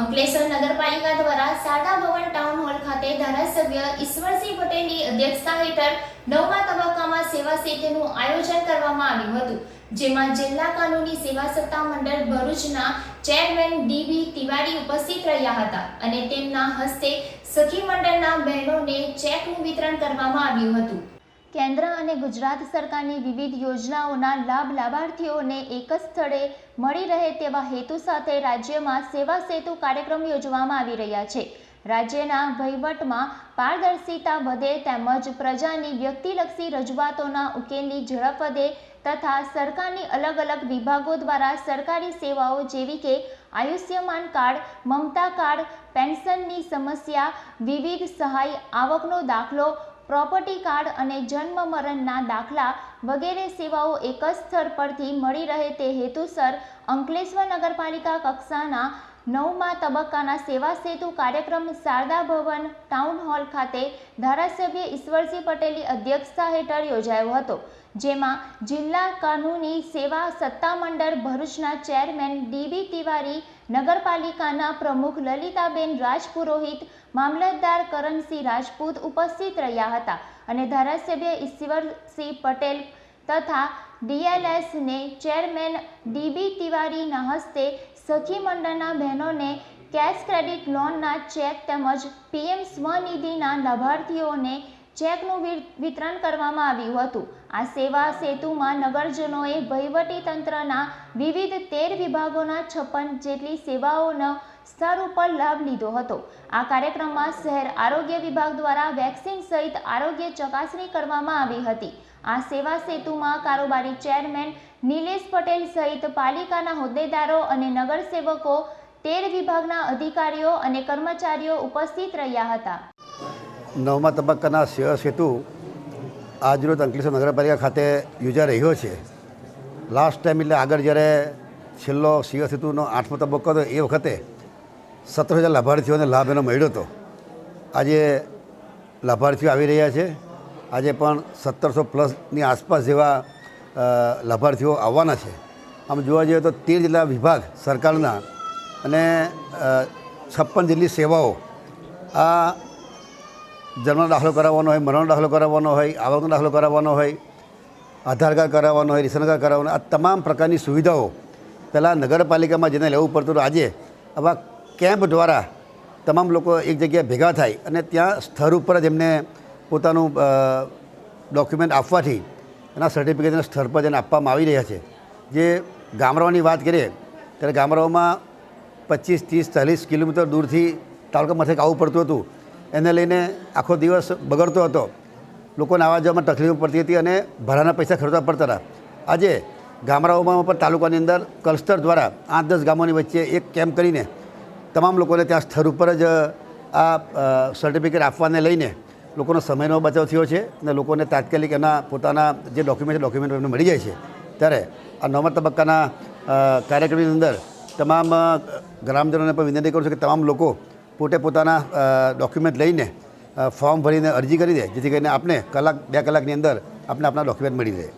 અંકલેશ્વર નગરપાલિકા દ્વારા સાડા ભવન ટાઉન હોલ ખાતે ધારાસભ્ય ઈશ્વરસિંહ પટેલની અધ્યક્ષતા હેઠળ નવમા તબક્કામાં સેવા સેતુનું આયોજન કરવામાં આવ્યું હતું, જેમાં જિલ્લા કાનૂની સેવા સત્તા મંડળ ભરૂચના ચેરમેન ડીબી તિવારી ઉપસ્થિત રહ્યા હતા અને તેમના હસ્તે સખી મંડળના બહેનોને ચેકનું વિતરણ કરવામાં આવ્યું હતું. કેન્દ્ર અને ગુજરાત સરકારની વિવિધ યોજનાઓના લાભ લાભાર્થીઓને એક જ સ્થળે મળી રહે તેવા હેતુ સાથે રાજ્યમાં સેવા સેતુ કાર્યક્રમ યોજવામાં આવી રહ્યા છે. રાજ્યના વહીવટમાં પારદર્શિતા વધે તેમજ પ્રજાની વ્યક્તિલક્ષી રજૂઆતોના ઉકેલની ઝડપ વધે તથા સરકારની અલગ અલગ વિભાગો દ્વારા સરકારી સેવાઓ જેવી કે આયુષ્યમાન કાર્ડ, મમતા કાર્ડ, પેન્શનની સમસ્યા, વિવિધ સહાય આવકનો દાખલો પ્રોપર્ટી કાર્ડ અને જન્મ મરણના દાખલા વગેરે સેવાઓ એક જ સ્થળ પરથી મળી રહે તે હેતુસર અંકલેશ્વર નગરપાલિકા કક્ષાના નવમા તબક્કાના સેવા સેતુ કાર્યક્રમ શારદા ભવન ટાઉન હોલ ખાતે ધારાસભ્ય ઈશ્વરસિંહ પટેલની અધ્યક્ષતા હેઠળ યોજાયો હતો, જેમાં જિલ્લા કાનૂની સેવા સત્તામંડળ ભરૂચના ચેરમેન ડીબી તિવારી નગરપાલિકાના પ્રમુખ લલિતાબેન રાજપુરોહિત, મામલતદાર કરણસિંહ રાજપૂત ઉપસ્થિત રહ્યા હતા અને ધારાસભ્ય ઈશ્વરસિંહ પટેલ તથા ડીએલએસને ચેરમેન ડીબી તિવારીના હસ્તે સખી મંડળના બહેનોને કેશ ક્રેડિટ લોનના ચેક તેમજ પીએમ સ્વનિધિના લાભાર્થીઓને ચેકનું વિતરણ કરવામાં આવ્યું હતું. આ સેવા સેતુમાં નગરજનોએ વહીવટી તંત્રના વિવિધ તેર વિભાગોના છપ્પન જેટલી સેવાઓનો સ્તર ઉપર લાભ લીધો હતો. આ કાર્યક્રમમાં શહેર આરોગ્ય વિભાગ દ્વારા વેક્સિન સહિત આરોગ્ય ચકાસણી કરવામાં આવી હતી. આ સેવા સેતુમાં કારોબારી ચેરમેન નિલેશ પટેલ સહિત પાલિકાના હોદ્દેદારો અને નગરસેવકો, તેર વિભાગના અધિકારીઓ અને કર્મચારીઓ ઉપસ્થિત રહ્યા હતા. નવમા તબક્કાના સેવા સેતુ આજરોજ અંકલેશ્વર નગરપાલિકા ખાતે યોજાઈ રહ્યો છે. લાસ્ટ ટાઈમ એટલે આગળ જ્યારે છેલ્લો સેવા સેતુનો આઠમો તબક્કો હતો એ વખતે સત્તર હજાર લાભાર્થીઓને લાભ એનો મળ્યો હતો. આજે લાભાર્થીઓ આવી રહ્યા છે. આજે પણ સત્તરસો પ્લસની આસપાસ જેવા લાભાર્થીઓ આવવાના છે. આમ જોવા જઈએ તો તેર જેટલા વિભાગ સરકારના અને છપ્પન જેટલી સેવાઓ આ જન્મનો દાખલો કરાવવાનો હોય મરણનો દાખલો કરાવવાનો હોય, આવકનો દાખલો કરાવવાનો હોય, આધાર કાર્ડ કરાવવાનો હોય, રેશન કાર્ડ કરાવવાનો આ તમામ પ્રકારની સુવિધાઓ પહેલાં નગરપાલિકામાં જેને લેવું પડતું આજે, આવા કેમ્પ દ્વારા તમામ લોકો એક જગ્યાએ ભેગા થાય અને ત્યાં સ્થળ ઉપર જ એમને પોતાનું ડોક્યુમેન્ટ આપવાથી એના સર્ટિફિકેટના સ્થળ પર જેને આપવામાં આવી રહ્યા છે. જે ગામડાઓની વાત કરીએ, ત્યારે ગામડાઓમાં પચીસ, ત્રીસ, ચાલીસ કિલોમીટર દૂરથી તાલુકા મથક આવવું પડતું હતું. એને લઈને આખો દિવસ બગડતો હતો. લોકોને આવવા જવામાં તકલીફ પડતી હતી અને ભાડાના પૈસા ખર્ચવા પડતા હતા. આજે ગામડાઓમાં પણ તાલુકાની અંદર ક્લસ્ટર દ્વારા આઠ દસ ગામોની વચ્ચે એક કેમ્પ કરીને તમામ લોકોને ત્યાં સ્થળ ઉપર જ આ સર્ટિફિકેટ આપવાને લઈને લોકોનો સમયનો બચાવ થયો છે અને લોકોને તાત્કાલિક એના પોતાના જે ડોક્યુમેન્ટ ડોક્યુમેન્ટ એમને મળી જાય છે. ત્યારે આ નવમા તબક્કાના કાર્યક્રમની અંદર તમામ ગ્રામજનોને પણ વિનંતી કરું છું કે તમામ લોકો પોતે પોતાના ડોક્યુમેન્ટ લઈને ફોર્મ ભરીને અરજી કરી દે, જેથી કરીને આપને કલાક, બે કલાકની અંદર આપને આપણા ડોક્યુમેન્ટ મળી રહે.